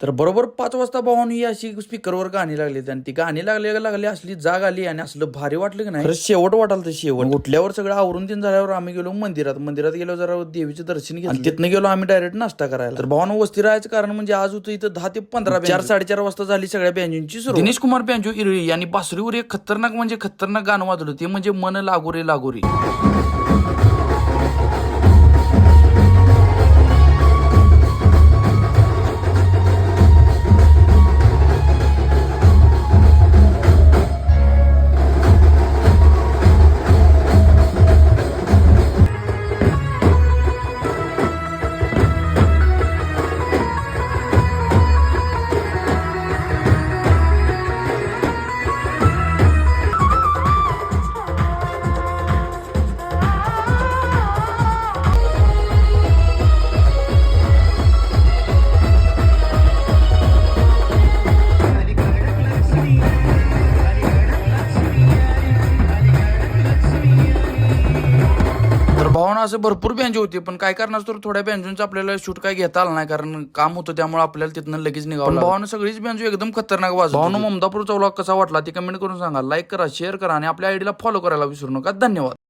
तर बरोबर पाच वाजता भावानं ही अशी स्पीकरवर गाणी लागली आणि ती गाणी लागली लागली असली जाग आली आणि असलं भारी वाटलं की नाही शेवट वाटाल तर शेवट. उठल्यावर सगळं आवरून तीन झाल्यावर आम्ही गेलो मंदिरात. मंदिरात गेलो जरा देवीचे दर्शन घेतलं. आणि तिथनं गेलो आम्ही डायरेक्ट नाश्ता करायला. तर भावानं वस्ती राहायचं कारण म्हणजे आज होतं इथं दहा ते पंधरा चार साडेचार वाजता झाली सगळ्या बँजूंची सुरू दिनेश कुमार बँजू इरळी यांनी बासरीवर एक खतरनाक म्हणजे खतरनाक गाणं वाजवलं. ते म्हणजे मन लागोरे लागोरे भावना असं भरपूर बँजो होते पण काय करणार तर थोड्या बँजोंचं आपल्याला शूट काय घेता आलं नाही कारण काम होतं त्यामुळे आपल्याला तिथनं लगेच निघावं भावना सगळीच बँजो एकदम खतरनाक वाज भावना ममदापूरचा व्लॉग कसा वाटला ते कमेंट करून सांगा. लाईक करा शेअर करा आणि आपल्या आयडीला फॉलो करायला विसरू नका. धन्यवाद.